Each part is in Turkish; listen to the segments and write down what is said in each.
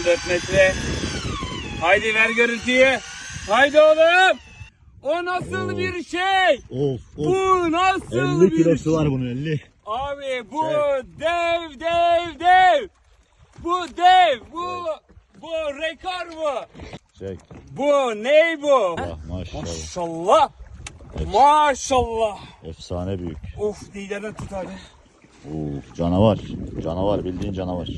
14 metre. Haydi ver görüntüyü. Haydi oğlum. O nasıl bir şey? Of of. Bu nasıl 50 bir kilosu şey? var bunun 50. Abi bu dev dev dev. Bu dev. Bu bu rekor bu. Çek. Bu ne bu? Ah maşallah. Maşallah. Maşallah. Efsane büyük. Of liderden tut abi. Uf canavar. Canavar bildiğin canavar.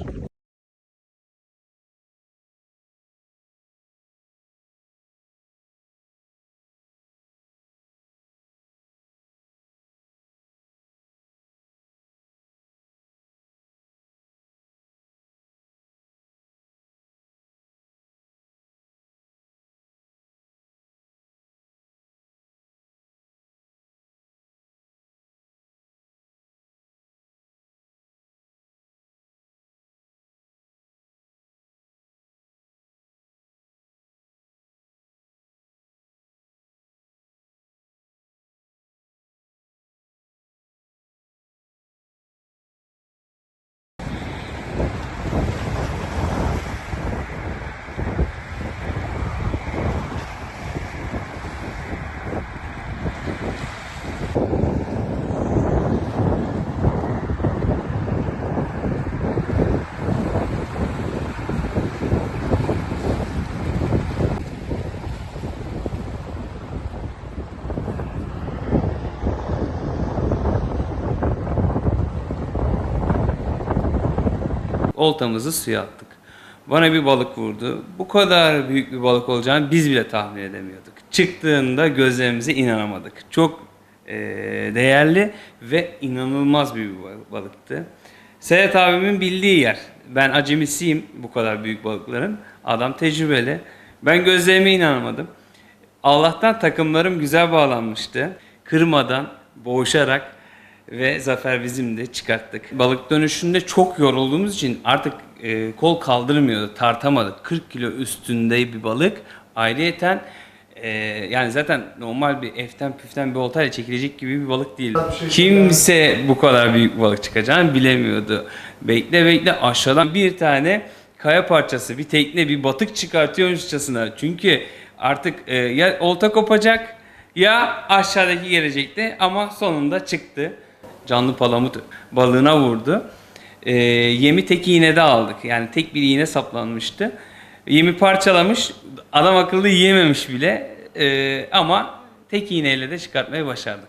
Oltamızı suya attık. Bana bir balık vurdu. Bu kadar büyük bir balık olacağını biz bile tahmin edemiyorduk. Çıktığında gözlerimize inanamadık. Çok eee, değerli ve inanılmaz bir balıktı. Sedat abimin bildiği yer. Ben acemisiyim bu kadar büyük balıkların. Adam tecrübeli. Ben gözlerime inanamadım. Allah'tan takımlarım güzel bağlanmıştı. Kırmadan, boğuşarak ve zafer bizimdi çıkarttık. Balık dönüşünde çok yorulduğumuz için artık e, kol kaldırmıyordu, tartamadık. 40 kilo üstünde bir balık. Ayrıyeten e, yani zaten normal bir eften püften bir oltayla çekilecek gibi bir balık değil. Kimse bu kadar büyük balık çıkacağını bilemiyordu. Bekle bekle aşağıdan bir tane kaya parçası, bir tekne, bir batık çıkartıyormuşçasına. Çünkü artık e, ya olta kopacak ya aşağıdaki gelecekti ama sonunda çıktı. Canlı palamut balığına vurdu. E, yemi tek iğnede aldık. Yani tek bir iğne saplanmıştı. Yemi parçalamış. Adam akıllı yiyememiş bile. E, ama tek iğneyle de çıkartmayı başardık.